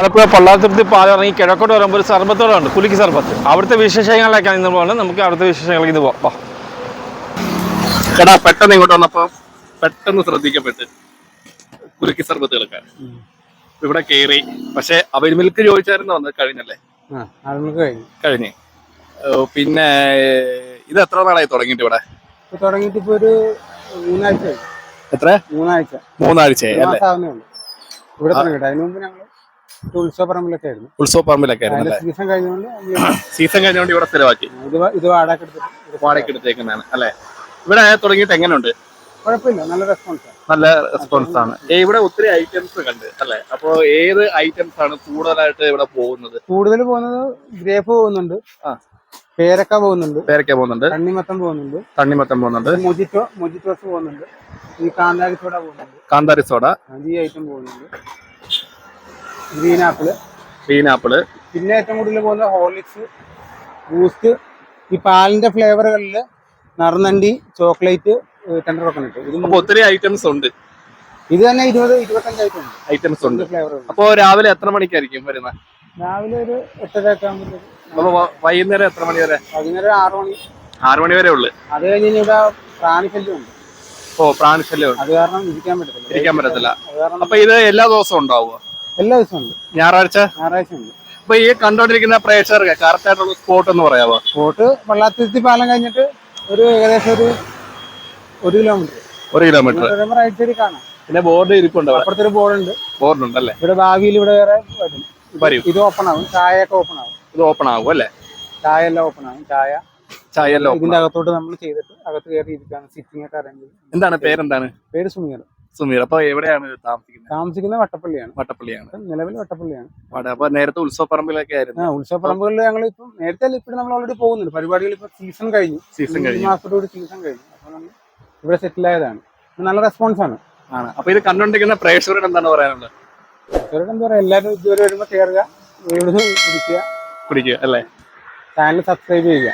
ആലപ്പുഴ പള്ളാത്തുരുത്തി പാലം ഇറങ്ങി കിഴക്കോട്ട് വരുമ്പോൾ ഒരു സർബത്തോടുണ്ട് കുലുക്കി സർബത്ത്. അവിടുത്തെ വിശേഷങ്ങളിലേക്കാണ് ഇന്ന് പോകുന്നത് നമുക്ക് അവിടുത്തെ വിശേഷങ്ങളിലേക്ക് ഇത് പോകാം വാ. എടാ പെട്ടെന്ന് ഇങ്ങോട്ട് വന്നപ്പോ പെട്ടെന്ന് ശ്രദ്ധിക്കപ്പെട്ട് കുലുക്കി സർബത്തുകളൊക്കെ ഇവിടെ കയറി പക്ഷെ അവർ മിൽക്ക് ചോദിച്ചായിരുന്നു വന്നത് കഴിഞ്ഞല്ലേ? കഴിഞ്ഞു. പിന്നെ ഇത് എത്ര നാളായി തുടങ്ങിയിട്ട് ഇവിടെ? തുടങ്ങിയിട്ട് ഇപ്പൊ ഒരു മൂന്നാഴ്ച എത്ര? മൂന്നാഴ്ച. മൂന്നാഴ്ച ഇവിടെ തുടങ്ങിയിട്ട്. അതിന് മുമ്പ് ഉത്സവപ്പറമ്പിലൊക്കെ ആയിരുന്നു. ഉത്സവ ആയിരുന്നു സീസൺ കഴിഞ്ഞുകൊണ്ട് സീസൺ കഴിഞ്ഞുകൊണ്ട് ഇവിടെ സ്ഥലമാക്കി ഇത് വാടക വാടകയ്ക്ക് എടുത്തേക്കുന്നതാണ് അല്ലേ? ഇവിടെ തുടങ്ങിയിട്ട് എങ്ങനെയുണ്ട് കുഴപ്പമില്ല നല്ല റെസ്പോൺസ് നല്ല റെസ്പോൺസ് ആണ്. ഇവിടെ ഒത്തിരി ഐറ്റംസ് കണ്ട് അല്ലെ? അപ്പൊ ഏത് ഐറ്റംസ് ആണ് കൂടുതലായിട്ട് ഇവിടെ പോകുന്നത്? കൂടുതൽ പോകുന്നത് ഗ്രേപ്പ് പോകുന്നുണ്ട് ആ. പേരക്ക പോകുന്നുണ്ട് പേരക്ക പോകുന്നുണ്ട്. തണ്ണിമത്തം പോകുന്നുണ്ട് തണ്ണിമത്തം പോകുന്നുണ്ട്. മൊജിറ്റോ മൊജിറ്റോസ് പോകുന്നുണ്ട് ഈ കാന്താരി സോഡ പോകുന്നുണ്ട്. കാന്താരി സോഡ. ഈ ഐറ്റം പോകുന്നുണ്ട്. Green apple. പീനാപ്പിൾ പിന്നെ ഏറ്റവും കൂടുതൽ പോകുന്നത് ഹോർലിക്സ് ബൂസ്റ്റ് ഈ പാലിന്റെ ഫ്ലേവറുകളിൽ നറുനണ്ടി ചോക്ലേറ്റ് ടെൻഡർ ഒക്കെ കിട്ടും ഇത് ഒത്തിരി ഐറ്റംസ് ഉണ്ട്. ഇത് തന്നെ ഇരുപത് ഇരുപത്തഞ്ച് ഐറ്റം ഉണ്ട്. ഐറ്റംസ് ഉണ്ട്. ഫ്ലേവറുകൾ അപ്പോൾ രാവിലെ എത്ര മണിക്കായിരിക്കും വരുന്നത്? രാവിലെ ഒരു എട്ടര ഒക്കെ ആകുമ്പോഴത്തേക്ക് അപ്പൊ വ- വൈകുന്നേരം എത്ര മണി വരെ? വൈകുന്നേരം ആറ് മണി. ആറു മണി വരെ ഉള്ളു. അത് കഴിഞ്ഞ് ഇവിടെ പ്രാണിശല്യം ഉണ്ട്. ഓ പ്രാണിശല്യം ഉണ്ട്. അത് കാരണം ഇരിക്കാൻ പറ്റത്തില്ല. ഇരിക്കാൻ പറ്റത്തില്ല. അപ്പൊ ഇത് എല്ലാ ദിവസവും ഉണ്ടാവുക എല്ലാ ദിവസവും ഉണ്ട് ഞായറാഴ്ച? ഞായറാഴ്ച ഉണ്ട് അപ്പൊ ഈ കണ്ടോണ്ടിരിക്കുന്ന പ്രേക്ഷകർക്ക് കറക്റ്റ് ആയിട്ടുള്ള സ്പോട്ട് എന്ന് പറയാമോ സ്പോട്ട് വെള്ളാത്തിരുത്തി പാലം കഴിഞ്ഞിട്ട് ഒരു ഏകദേശം ഒരു ഒരു കിലോമീറ്റർ ഒരു കിലോമീറ്റർ റൈറ്റ് സൈഡിൽ കാണാം. പിന്നെ ബോർഡ് ഇരിപ്പുണ്ട് അപ്പുറത്തൊരു ബോർഡ് ഉണ്ട് ബോർഡ് ഉണ്ടല്ലേ ഇവിടെ ഭാവിയിൽ ഇവിടെ വേറെ വരും. ഇത് വരും. ഇത് ഓപ്പൺ ആവും. ചായ ഒക്കെ ഓപ്പൺ ആവും. ഇത് ഓപ്പൺ ആവും അല്ലേ? ചായ എല്ലാം ഓപ്പൺ ആവും. ചായ. ചായ എല്ലാം ഇതിന്റെ അകത്തോട്ട് നമ്മൾ ചെയ്തിട്ട് അകത്ത് കയറി ഇരിക്കാണ് സിറ്റിംഗ് ഒക്കെ അറേഞ്ച് എന്താണ്? പേരെന്താണ്? പേര് സുമീർ സുമീർ അപ്പൊ എവിടെയാണ് താമസിക്കുന്നത്? താമസിക്കുന്നത് താമസിക്കുന്ന വട്ടപ്പള്ളിയാണ്. വട്ടപ്പള്ളിയാണ് നിലവിൽ വട്ടപ്പള്ളിയാണ്. അപ്പൊ നേരത്തെ ഉത്സവപ്പറമ്പിലൊക്കെ ആയിരുന്നു. ആ ഉത്സവപ്പറമ്പുകളിൽ ഞങ്ങൾ ഇപ്പം നേരത്തെ ഇപ്പോഴും നമ്മൾ ഓൾറെഡി പോകുന്നുണ്ട്. പരിപാടികൾ ഇപ്പൊ സീസൺ കഴിഞ്ഞു. സീസൺ കഴിഞ്ഞു. മാസത്തോടുകൂടി സീസൺ കഴിഞ്ഞു. അപ്പൊ നമ്മൾ ഇവിടെ സെറ്റിൽ ആയതാണ്. നല്ല റെസ്പോൺസ് ആണ്. ആണ്. അപ്പൊ ഇത് കണ്ടോണ്ടിരിക്കുന്ന പ്രേക്ഷകരോട് എന്താണ് പറയാനുള്ളത്? പ്രേക്ഷകരോട് എന്താ പറയാ എല്ലാവരും ഇതുവരെ വരുമ്പോ കയറുക ഇവിടുന്ന് പിടിക്കുക പിടിക്കുക അല്ലേ? ചാനൽ സബ്സ്ക്രൈബ് ചെയ്യുക.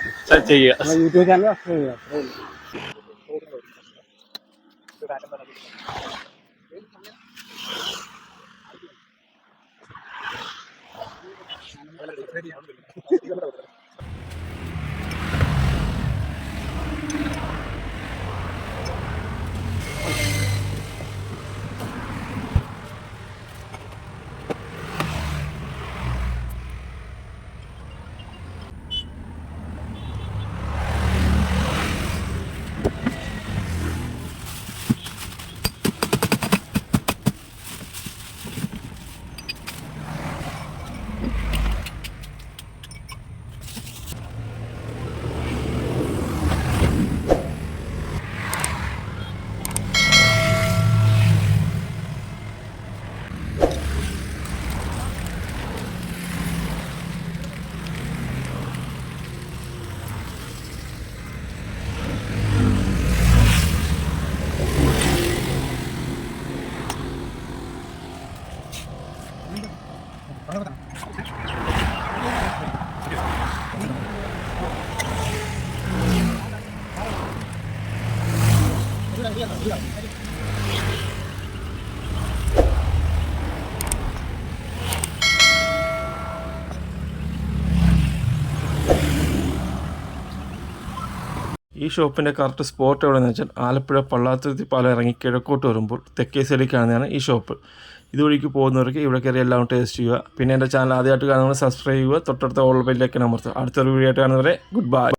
യൂട്യൂബ് ചാനൽ സബ്സ്ക്രൈബ് ചെയ്യുക. അത്രേ ഉള്ളൂ. ഈ ഷോപ്പിന്റെ കറക്റ്റ് സ്പോട്ട് എവിടെയെന്ന് വെച്ചാൽ ആലപ്പുഴ പള്ളാത്തുരുത്തി പാലം ഇറങ്ങി കിഴക്കോട്ട് വരുമ്പോൾ തെക്കേ സൈഡിൽ കാണുന്നതാണ് ഈ ഷോപ്പ്. ഇതുവഴിക്ക് പോകുന്നവർക്ക് ഇവിടെ കയറി എല്ലാം ടേസ്റ്റ് ചെയ്യുക. പിന്നെ എന്റെ ചാനൽ ആദ്യമായിട്ട് കാണുന്നവർ സബ്സ്ക്രൈബ് ചെയ്യുക. തൊട്ടടുത്ത ഓൾ ബെല്ലിലേക്ക് അമർത്തുക. അടുത്തൊരു വീഡിയോ ആയിട്ട് കാണുന്നവരെ ഗുഡ് ബൈ